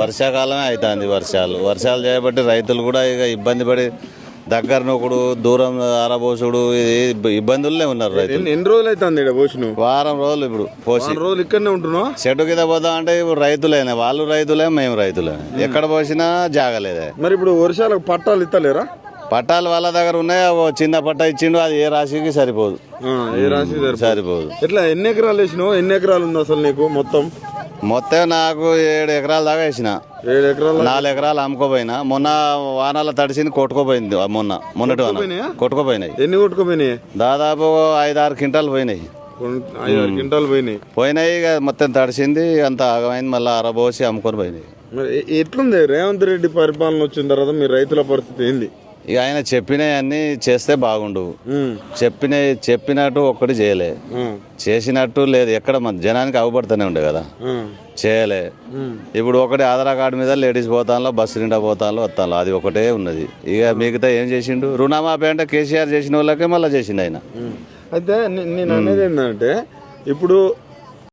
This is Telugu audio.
వర్షాకాలమే అవుతుంది వర్షాలు. వర్షాలు చేయబట్టి రైతులు కూడా ఇక ఇబ్బంది పడి దగ్గర నొకడు దూరం ఆరబోసుడు ఇది ఇబ్బ- ఇబ్బందులనే ఉన్నారు రైతులు. ఎన్ని రోజులు అవుతుంది ఇక్కడ వారం రోజులు ఇప్పుడు పోసి. రోజులు ఇక్కడనే ఉంటున్నావు? చెట్టు కింద పోతాం అంటే ఇప్పుడు రైతులేనే వాళ్ళు రైతులే మేము రైతులే ఎక్కడ పోసినా జాగలేదే. మరి ఇప్పుడు వర్షాలకు పట్టాలు ఇస్తలేరా పట్టాలు వాళ్ళ దగ్గర ఉన్నాయి? చిన్న పట్ట ఇచ్చిండు అది ఏ రాశికి సరిపోదు. ఏ రాశి సరిపోదు. ఎట్లా ఎన్ని ఎకరాలు వేసినావు? ఎన్ని ఎకరాలు ఉంది అసలు నీకు మొత్తం? మొత్తం నాకు ఏడు ఎకరాల దాకా వేసిన. ఏడు ఎకరాలు నాలుగు ఎకరాలు అమ్ముకోపోయినా. మొన్న వానాల తడిసింది కొట్టుకోపోయింది మొన్న మొన్నటి వాన. కొట్టుకుపోయినాయా? ఎన్ని కొట్టుకుపోయినాయి? దాదాపు ఐదు ఆరు క్వింటాలు పోయినాయి. ఐదు ఆరు క్వింటాలు పోయినాయి. పోయినాయి ఇక మొత్తం తడిసింది అంత ఆగమైంది మళ్ళీ అరబోసి అమ్ముకొని పోయినాయి. మరి ఎట్లుంది? రేవంత్ రెడ్డి పరిపాలన వచ్చిన తర్వాత మీ రైతుల పరిస్థితి ఏంది? ఇక ఆయన చెప్పినవన్నీ చేస్తే బాగుండు చెప్పిన చెప్పినట్టు ఒక్కటి చేయలే. చేసినట్టు లేదు. ఎక్కడ మన జనానికి అవపడుతూనే ఉండే కదా. చేయలే. ఇప్పుడు ఒకటి ఆధార్ కార్డు మీద లేడీస్ పోతాలో బస్సు నిండా పోతాలో వస్తాలో అది ఒకటే ఉన్నది. ఇక మిగతా ఏం చేసిండు? రుణమాఫీ అంటే కేసీఆర్ చేసిన వాళ్ళకే మళ్ళీ చేసిండు ఆయన. అయితే నేను అనేది ఏంటంటే ఇప్పుడు